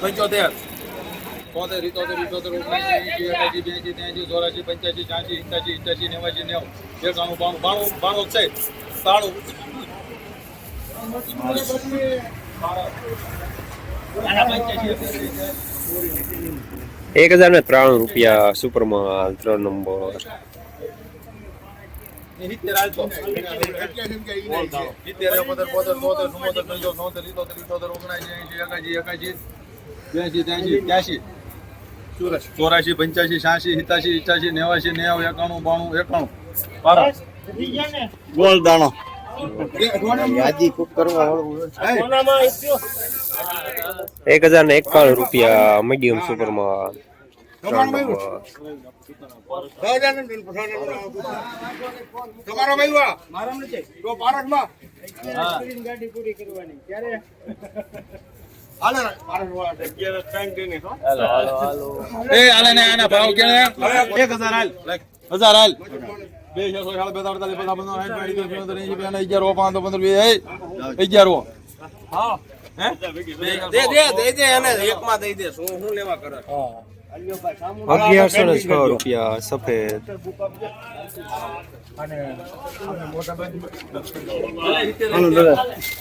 પંચોતેર. તોતેર ઇતોતેર ઇતોતેર ઓગણસી એંસી બ્યાસી ત્યાંસી ચોરાસી પંચ્યાસી છ્યાસી સિત્યાસી ઇઠ્યાસી નેવાસી નેવું. એકાણું બાણું બાણું બાણું છે. સાણું એક હજાર ને ત્રાણું રૂપિયા સુપરમાં ત્રણ નંબર સિત્તેર એકોતેર, બોતેર, તોતેર, ચુમ્મોતેર, પંચોતેર, છોતેર, ઇતોતેર, ઇઠોતેર, ઓગણએંસી, એંસી, એકાસી, એકાસી, બ્યાસી, ત્યાંસી, ત્યાસી ચોરાશી. પંચ્યાસી છ્યાસી સિત્યાસી ઇઠ્યાસી નેવાસી નેવું એકાણું બાણું એકાણું. બારા ગોળ દાણો. એક હજાર ને એકાણું રૂપિયા મીડિયમ સુપરમાં તમારો ભાઈ તો. પારકમાં બે બે અડતાલીસ પચાસ પંદર બ્યાસી, અગિયાર અગિયાર હે? દે દે દે દે એને એકમાં દઈ દે. શું શું લેવા કરે? અગિયારસો ને છ રૂપિયા સફેદ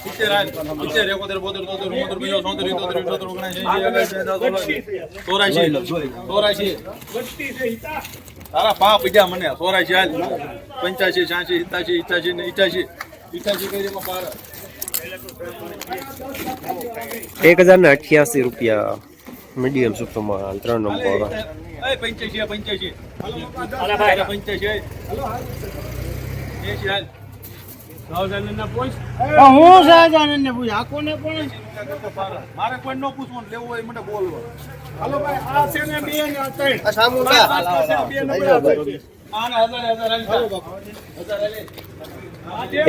સિત્તેર હાલ સિત્તેર એકોતેર બોતેર તોતેર ચુમ્મોતેર પંચોતેર છોતેર ઇતોતેર ઇઠોતેર ઓગણએંસી એંસી એકાસી ચોરાશી ચોરાશી તારા પા પીજા મને ચોરાશી હાલ પંચ્યાસી છ્યાસી સિત્યાસી ઇઠ્યાસી ને ઇઠ્યાસી ઇઠ્યાસી કઈ રીતમાં પાર એક હજાર ને અઠ્યાસી રૂપિયા મીડિયમ સુપરમાં ત્રણ નંબર હું સહજાનંદ ને પૂછ આકોને પણ મારે કોઈ ન પૂછવાનું લેવું હોય મને બોલવું હાલો ભાઈ આ છે ને બે ને ત્રણ સામુ બે નંબર આપે. હજાર હજાર હજાર હાલ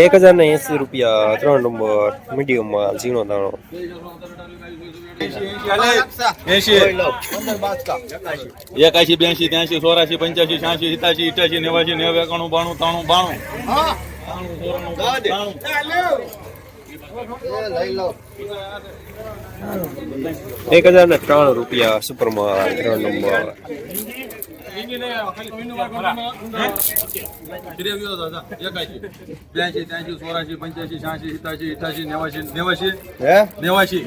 એક હજાર ને એસી રૂપિયા ત્રણ નંબર મીડિયમમાં ઝીણો દાણો. એકાશી બ્યાસી ત્યાસી ચોરાશી પંચ્યાસી છ્યાસી સિતાસી ઇઠ્યાસી નેવાસી નેવું એકાણું બાણું ત્રાણું બાણું. એક હજાર ને ત્રણ રૂપિયા સુપર માલ ત્રણ નંબર ત્રેવીસ દાદા એકાશી બ્યાસી ત્યાસી ચોરાશી પંચ્યાસી હે નેવાસી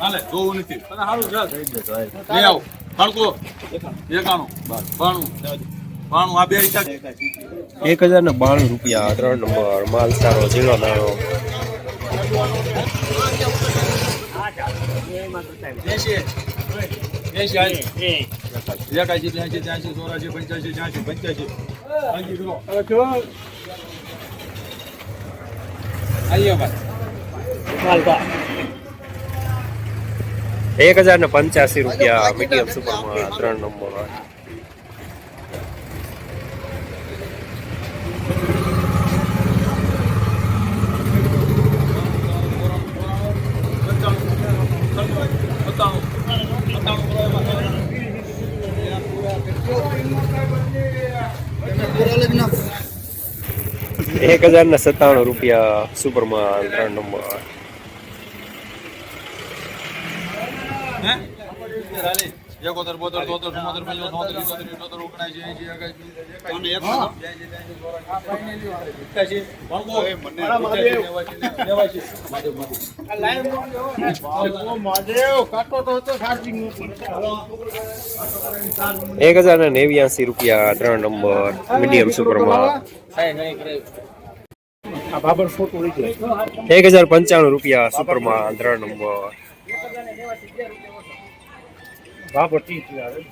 હાલે જોવું લઈ આવો બાળકો એકાણું બાણું બાણું આ બે એક હજાર ને બાણું રૂપિયા, ત્રણ નંબર માલ સારો ઝીણો દાણો. એંશી એકાશી બ્યાસી ત્યાસી ચોરાશી પંચ્યાસી છ્યાસી પંચ્યાસી એક હજાર ને પંચ્યાસી રૂપિયા મીડિયમ સુપરમાં ત્રણ નંબર એક હજાર ને સત્તાણું રૂપિયા સુપરમાં ત્રણ નંબર. એકોતેર, બોતેર તોતેર ચુમ્મોતેર પંચોતેર છોતેર ઇઠોતેર ઇઠોતેર ઓગણએંસી એંસી એકાસી બ્યાસી ત્યાસી ચોરાસી ઇઠ્યાસી નેવાસી નેવાસી મહાદેવ કાટો તો હતો ચાર્જિંગ એક હજાર ને નેવ્યાસી રૂપિયા ત્રણ નંબર મીડિયમ સુપરમાં. એક હજાર પંચાણું રૂપિયા સુપરમાં ત્રણ નંબર. Daha batı itibarı